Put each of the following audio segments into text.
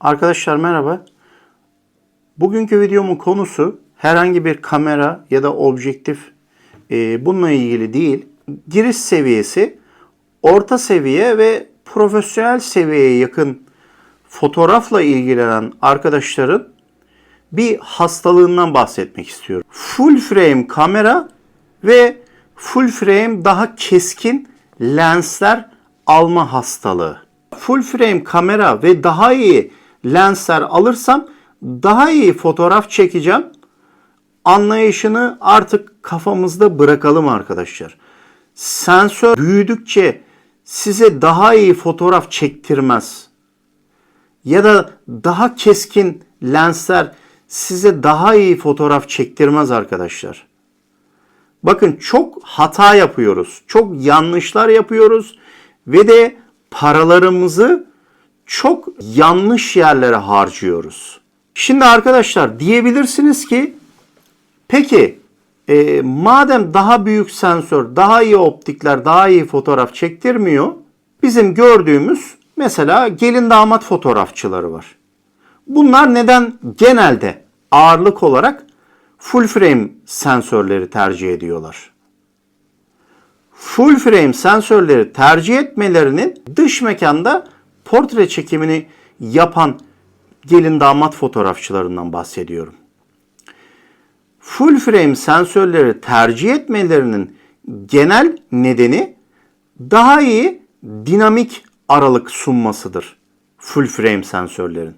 Arkadaşlar merhaba. Bugünkü videomun konusu herhangi bir kamera ya da objektif e, bununla ilgili değil. Giriş seviyesi orta seviye ve profesyonel seviyeye yakın fotoğrafla ilgilenen arkadaşların bir hastalığından bahsetmek istiyorum. Full frame kamera ve full frame daha keskin lensler alma hastalığı. Full frame kamera ve daha iyi lensler alırsam daha iyi fotoğraf çekeceğim. Anlayışını artık kafamızda bırakalım arkadaşlar. Sensör büyüdükçe size daha iyi fotoğraf çektirmez. Ya da daha keskin lensler size daha iyi fotoğraf çektirmez arkadaşlar. Bakın çok hata yapıyoruz. Çok yanlışlar yapıyoruz ve de paralarımızı çok yanlış yerlere harcıyoruz. Şimdi arkadaşlar diyebilirsiniz ki peki e, madem daha büyük sensör, daha iyi optikler, daha iyi fotoğraf çektirmiyor. Bizim gördüğümüz mesela gelin damat fotoğrafçıları var. Bunlar neden genelde ağırlık olarak full frame sensörleri tercih ediyorlar? Full frame sensörleri tercih etmelerinin dış mekanda portre çekimini yapan gelin damat fotoğrafçılarından bahsediyorum. Full frame sensörleri tercih etmelerinin genel nedeni daha iyi dinamik aralık sunmasıdır full frame sensörlerin.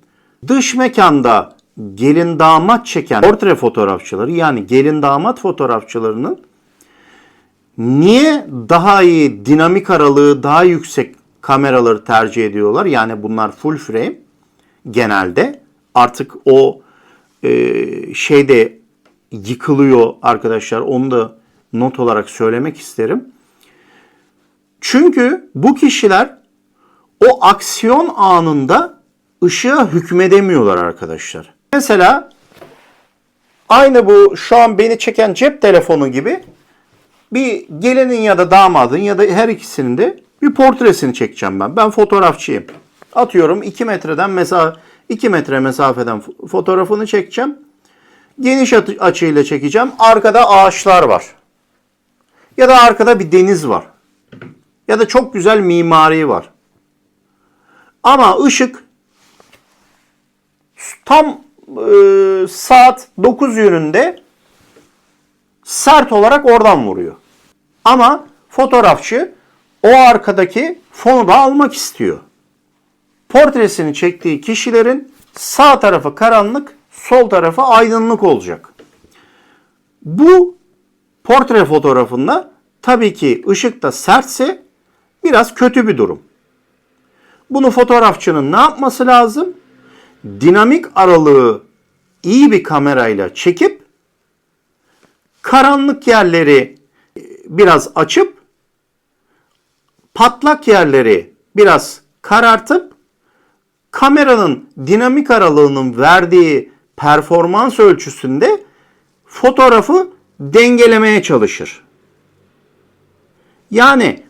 Dış mekanda gelin damat çeken portre fotoğrafçıları yani gelin damat fotoğrafçılarının niye daha iyi dinamik aralığı daha yüksek kameraları tercih ediyorlar? Yani bunlar full frame genelde artık o e, şeyde yıkılıyor arkadaşlar. Onu da not olarak söylemek isterim. Çünkü bu kişiler o aksiyon anında ışığa hükmedemiyorlar arkadaşlar. Mesela aynı bu şu an beni çeken cep telefonu gibi bir gelinin ya da damadın ya da her ikisinin de bir portresini çekeceğim ben. Ben fotoğrafçıyım. Atıyorum 2 metreden mesela 2 metre mesafeden fotoğrafını çekeceğim. Geniş açıyla çekeceğim. Arkada ağaçlar var. Ya da arkada bir deniz var. Ya da çok güzel mimari var. Ama ışık tam e, saat 9 yönünde sert olarak oradan vuruyor. Ama fotoğrafçı o arkadaki fonu da almak istiyor. Portresini çektiği kişilerin sağ tarafı karanlık, sol tarafı aydınlık olacak. Bu portre fotoğrafında tabii ki ışık da sertse biraz kötü bir durum. Bunu fotoğrafçının ne yapması lazım? Dinamik aralığı iyi bir kamerayla çekip karanlık yerleri biraz açıp patlak yerleri biraz karartıp kameranın dinamik aralığının verdiği performans ölçüsünde fotoğrafı dengelemeye çalışır. Yani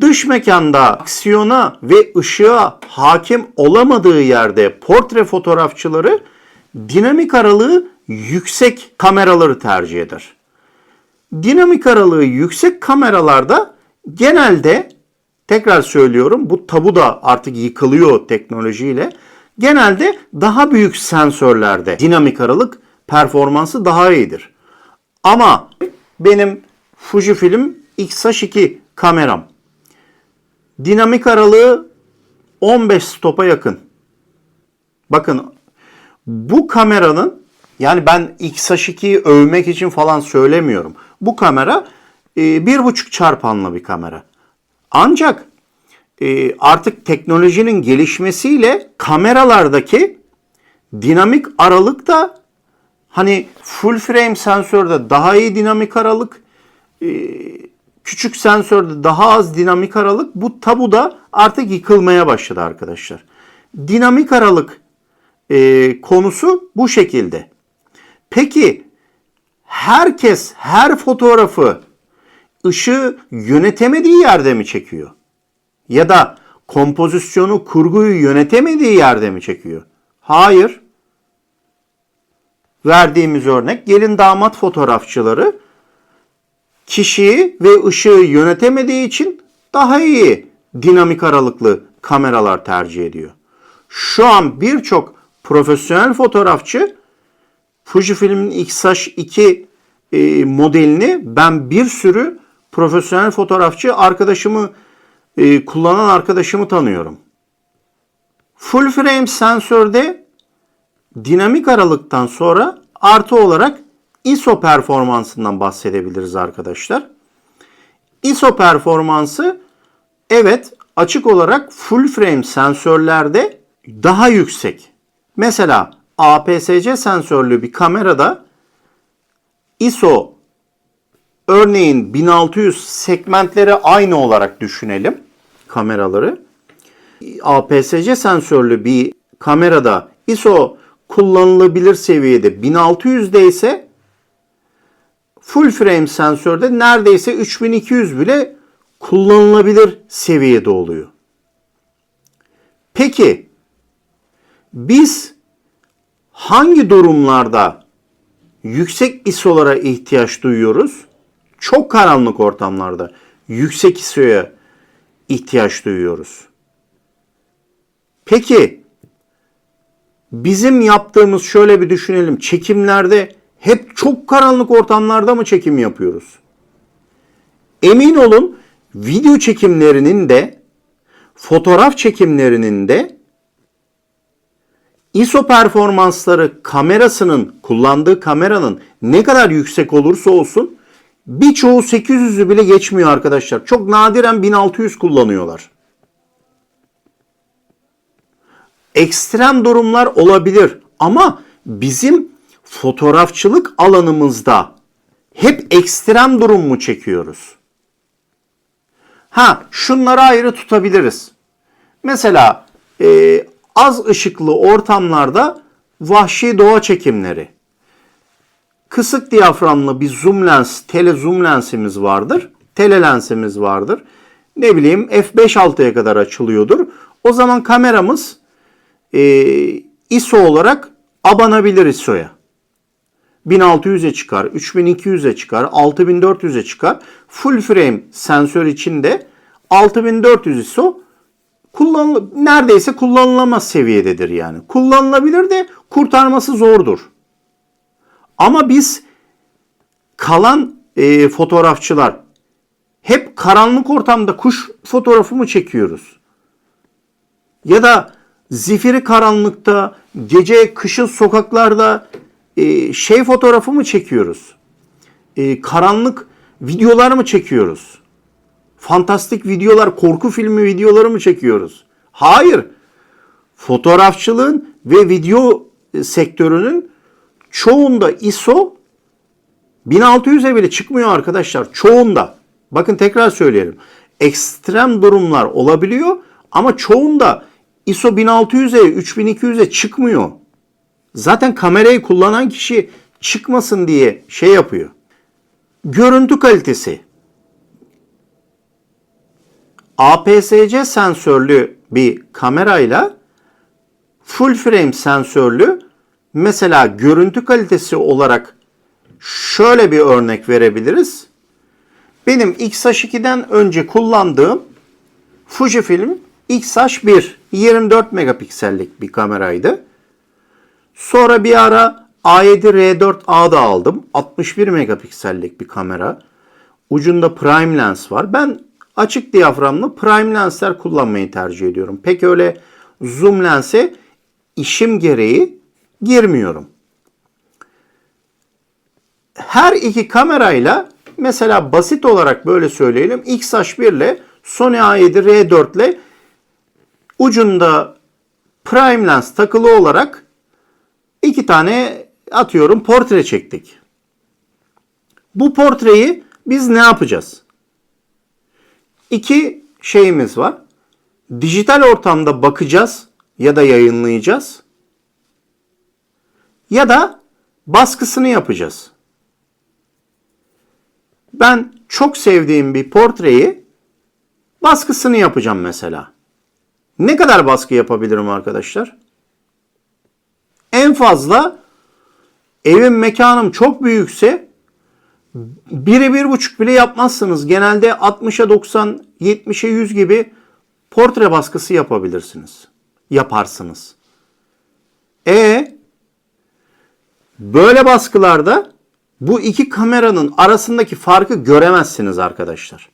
dış mekanda aksiyona ve ışığa hakim olamadığı yerde portre fotoğrafçıları dinamik aralığı yüksek kameraları tercih eder. Dinamik aralığı yüksek kameralarda genelde tekrar söylüyorum bu tabu da artık yıkılıyor teknolojiyle. Genelde daha büyük sensörlerde dinamik aralık performansı daha iyidir. Ama benim Fujifilm X-H2 kameram dinamik aralığı 15 stopa yakın. Bakın bu kameranın yani ben X-H2'yi övmek için falan söylemiyorum. Bu kamera e, bir buçuk çarpanlı bir kamera. Ancak e, artık teknolojinin gelişmesiyle kameralardaki dinamik aralık da hani full frame sensörde daha iyi dinamik aralık, e, küçük sensörde daha az dinamik aralık bu tabu da artık yıkılmaya başladı arkadaşlar. Dinamik aralık e, konusu bu şekilde. Peki herkes her fotoğrafı ışığı yönetemediği yerde mi çekiyor? Ya da kompozisyonu, kurguyu yönetemediği yerde mi çekiyor? Hayır. Verdiğimiz örnek gelin damat fotoğrafçıları kişiyi ve ışığı yönetemediği için daha iyi dinamik aralıklı kameralar tercih ediyor. Şu an birçok profesyonel fotoğrafçı Fujifilm'in X-H2 e, modelini ben bir sürü profesyonel fotoğrafçı arkadaşımı e, kullanan arkadaşımı tanıyorum. Full frame sensörde dinamik aralıktan sonra artı olarak ISO performansından bahsedebiliriz arkadaşlar. ISO performansı evet açık olarak full frame sensörlerde daha yüksek. Mesela APS-C sensörlü bir kamerada ISO örneğin 1600 segmentleri aynı olarak düşünelim kameraları. APS-C sensörlü bir kamerada ISO kullanılabilir seviyede 1600'de ise full frame sensörde neredeyse 3200 bile kullanılabilir seviyede oluyor. Peki biz hangi durumlarda yüksek ISO'lara ihtiyaç duyuyoruz? Çok karanlık ortamlarda yüksek ISO'ya ihtiyaç duyuyoruz. Peki bizim yaptığımız şöyle bir düşünelim. Çekimlerde hep çok karanlık ortamlarda mı çekim yapıyoruz? Emin olun video çekimlerinin de fotoğraf çekimlerinin de ISO performansları kamerasının kullandığı kameranın ne kadar yüksek olursa olsun birçoğu 800'ü bile geçmiyor arkadaşlar. Çok nadiren 1600 kullanıyorlar. Ekstrem durumlar olabilir ama bizim fotoğrafçılık alanımızda hep ekstrem durum mu çekiyoruz? Ha, şunları ayrı tutabiliriz. Mesela e, az ışıklı ortamlarda vahşi doğa çekimleri. Kısık diyaframlı bir zoom lens, tele zoom lensimiz vardır. Tele lensimiz vardır. Ne bileyim f5.6'ya kadar açılıyordur. O zaman kameramız e, ISO olarak abanabilir ISO'ya. 1600'e çıkar, 3200'e çıkar, 6400'e çıkar. Full frame sensör içinde 6400 ISO kullanıl neredeyse kullanılamaz seviyededir yani. Kullanılabilir de kurtarması zordur. Ama biz kalan e, fotoğrafçılar hep karanlık ortamda kuş fotoğrafı mı çekiyoruz? Ya da zifiri karanlıkta, gece kışın sokaklarda e, şey fotoğrafı mı çekiyoruz? E, karanlık videolar mı çekiyoruz? Fantastik videolar, korku filmi videoları mı çekiyoruz? Hayır. Fotoğrafçılığın ve video sektörünün çoğunda ISO 1600'e bile çıkmıyor arkadaşlar. Çoğunda. Bakın tekrar söyleyelim. Ekstrem durumlar olabiliyor ama çoğunda ISO 1600'e 3200'e çıkmıyor. Zaten kamerayı kullanan kişi çıkmasın diye şey yapıyor. Görüntü kalitesi. APS-C sensörlü bir kamerayla full frame sensörlü mesela görüntü kalitesi olarak şöyle bir örnek verebiliriz. Benim X-H2'den önce kullandığım Fujifilm X-H1 24 megapiksellik bir kameraydı. Sonra bir ara A7R4A da aldım. 61 megapiksellik bir kamera. Ucunda prime lens var. Ben açık diyaframlı prime lensler kullanmayı tercih ediyorum. Pek öyle zoom lense işim gereği girmiyorum. Her iki kamerayla mesela basit olarak böyle söyleyelim X-H1 ile Sony A7R4 ile ucunda prime lens takılı olarak iki tane atıyorum portre çektik. Bu portreyi biz ne yapacağız? İki şeyimiz var. Dijital ortamda bakacağız ya da yayınlayacağız. Ya da baskısını yapacağız. Ben çok sevdiğim bir portreyi baskısını yapacağım mesela. Ne kadar baskı yapabilirim arkadaşlar? En fazla evim mekanım çok büyükse biri bir buçuk bile yapmazsınız. Genelde 60'a 90, 70'e 100 gibi portre baskısı yapabilirsiniz. Yaparsınız. E böyle baskılarda bu iki kameranın arasındaki farkı göremezsiniz arkadaşlar.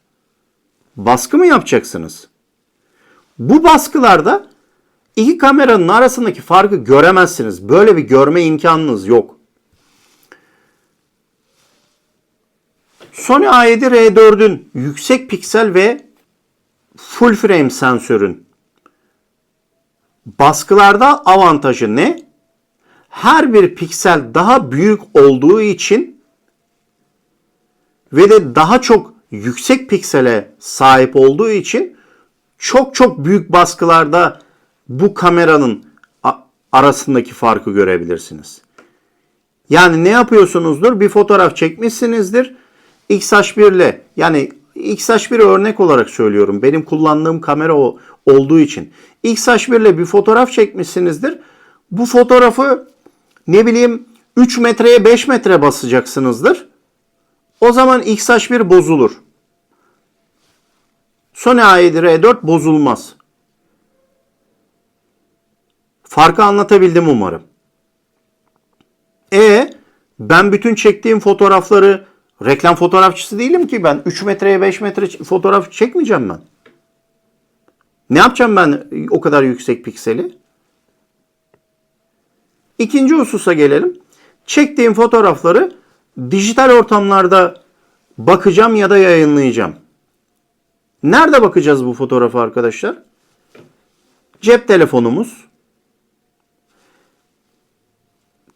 Baskı mı yapacaksınız? Bu baskılarda iki kameranın arasındaki farkı göremezsiniz. Böyle bir görme imkanınız yok. Sony A7R4'ün yüksek piksel ve full frame sensörün baskılarda avantajı ne? Her bir piksel daha büyük olduğu için ve de daha çok yüksek piksele sahip olduğu için çok çok büyük baskılarda bu kameranın arasındaki farkı görebilirsiniz. Yani ne yapıyorsunuzdur? Bir fotoğraf çekmişsinizdir. XH1 ile yani XH1 örnek olarak söylüyorum. Benim kullandığım kamera o olduğu için. XH1 ile bir fotoğraf çekmişsinizdir. Bu fotoğrafı ne bileyim 3 metreye 5 metre basacaksınızdır. O zaman XH1 bozulur. Sony A7R4 bozulmaz. Farkı anlatabildim umarım. E ben bütün çektiğim fotoğrafları reklam fotoğrafçısı değilim ki ben. 3 metreye 5 metre fotoğraf çekmeyeceğim ben. Ne yapacağım ben o kadar yüksek pikseli? İkinci hususa gelelim. Çektiğim fotoğrafları dijital ortamlarda bakacağım ya da yayınlayacağım. Nerede bakacağız bu fotoğrafı arkadaşlar? Cep telefonumuz,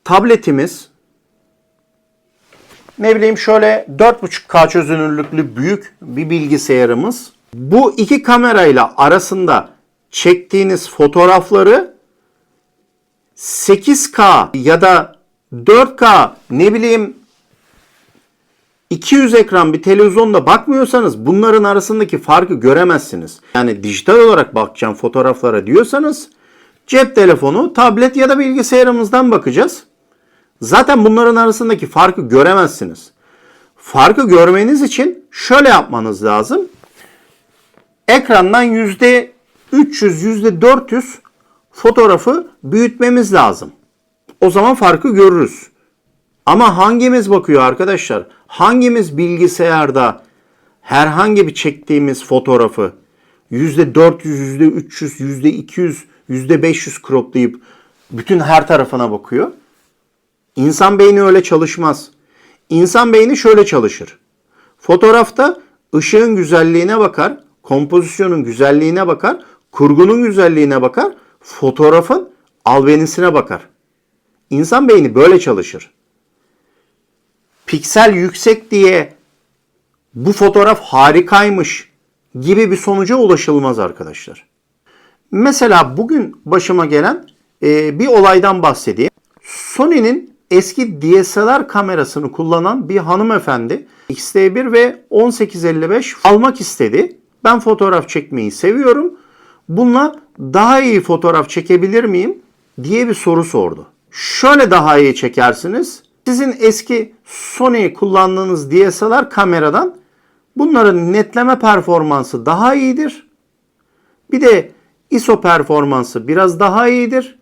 tabletimiz, ne bileyim şöyle 4.5K çözünürlüklü büyük bir bilgisayarımız. Bu iki kamerayla arasında çektiğiniz fotoğrafları 8K ya da 4K ne bileyim 200 ekran bir televizyonda bakmıyorsanız bunların arasındaki farkı göremezsiniz. Yani dijital olarak bakacağım fotoğraflara diyorsanız cep telefonu, tablet ya da bilgisayarımızdan bakacağız. Zaten bunların arasındaki farkı göremezsiniz. Farkı görmeniz için şöyle yapmanız lazım. Ekrandan %300, %400 fotoğrafı büyütmemiz lazım. O zaman farkı görürüz. Ama hangimiz bakıyor arkadaşlar? Hangimiz bilgisayarda herhangi bir çektiğimiz fotoğrafı %400, %300, %200, %500 croplayıp bütün her tarafına bakıyor? İnsan beyni öyle çalışmaz. İnsan beyni şöyle çalışır. Fotoğrafta ışığın güzelliğine bakar, kompozisyonun güzelliğine bakar, kurgunun güzelliğine bakar, fotoğrafın albenisine bakar. İnsan beyni böyle çalışır. Piksel yüksek diye bu fotoğraf harikaymış gibi bir sonuca ulaşılmaz arkadaşlar. Mesela bugün başıma gelen e, bir olaydan bahsedeyim. Sony'nin eski DSLR kamerasını kullanan bir hanımefendi X-T1 ve 1855 almak istedi. Ben fotoğraf çekmeyi seviyorum. Bununla daha iyi fotoğraf çekebilir miyim diye bir soru sordu. Şöyle daha iyi çekersiniz. Sizin eski Sony kullandığınız DSLR kameradan bunların netleme performansı daha iyidir. Bir de ISO performansı biraz daha iyidir.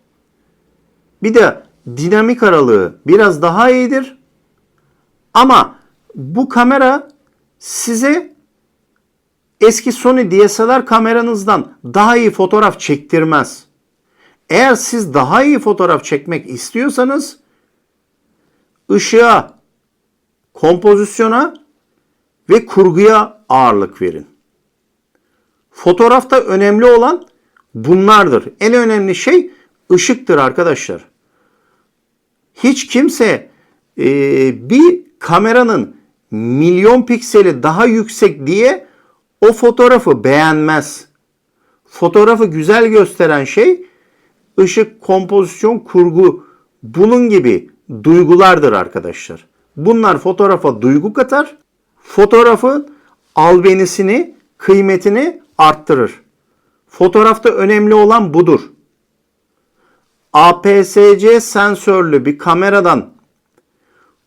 Bir de dinamik aralığı biraz daha iyidir. Ama bu kamera size eski Sony DSLR kameranızdan daha iyi fotoğraf çektirmez. Eğer siz daha iyi fotoğraf çekmek istiyorsanız ışığa, kompozisyona ve kurguya ağırlık verin. Fotoğrafta önemli olan bunlardır. En önemli şey ışıktır arkadaşlar hiç kimse e, bir kameranın milyon pikseli daha yüksek diye o fotoğrafı beğenmez. Fotoğrafı güzel gösteren şey ışık, kompozisyon, kurgu bunun gibi duygulardır arkadaşlar. Bunlar fotoğrafa duygu katar. Fotoğrafın albenisini, kıymetini arttırır. Fotoğrafta önemli olan budur. APS-C sensörlü bir kameradan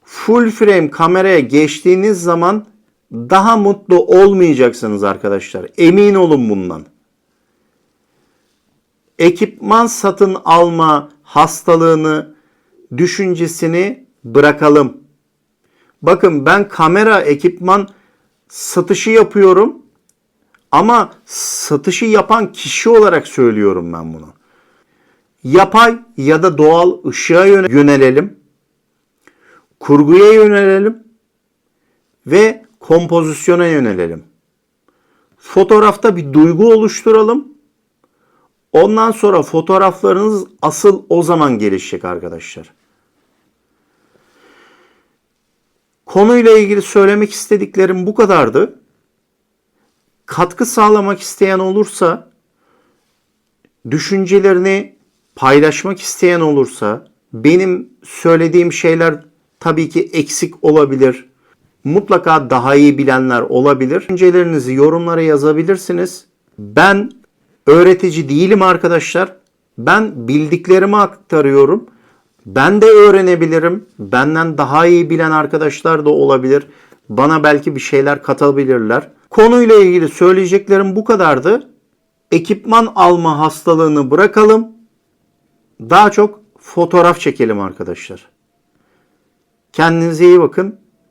full frame kameraya geçtiğiniz zaman daha mutlu olmayacaksınız arkadaşlar. Emin olun bundan. Ekipman satın alma hastalığını, düşüncesini bırakalım. Bakın ben kamera, ekipman satışı yapıyorum. Ama satışı yapan kişi olarak söylüyorum ben bunu. Yapay ya da doğal ışığa yöne- yönelelim. Kurguya yönelelim ve kompozisyona yönelelim. Fotoğrafta bir duygu oluşturalım. Ondan sonra fotoğraflarınız asıl o zaman gelişecek arkadaşlar. Konuyla ilgili söylemek istediklerim bu kadardı. Katkı sağlamak isteyen olursa, düşüncelerini paylaşmak isteyen olursa, benim söylediğim şeyler tabii ki eksik olabilir. Mutlaka daha iyi bilenler olabilir. Düşüncelerinizi yorumlara yazabilirsiniz. Ben öğretici değilim arkadaşlar. Ben bildiklerimi aktarıyorum. Ben de öğrenebilirim. Benden daha iyi bilen arkadaşlar da olabilir. Bana belki bir şeyler katabilirler. Konuyla ilgili söyleyeceklerim bu kadardı. Ekipman alma hastalığını bırakalım. Daha çok fotoğraf çekelim arkadaşlar. Kendinize iyi bakın.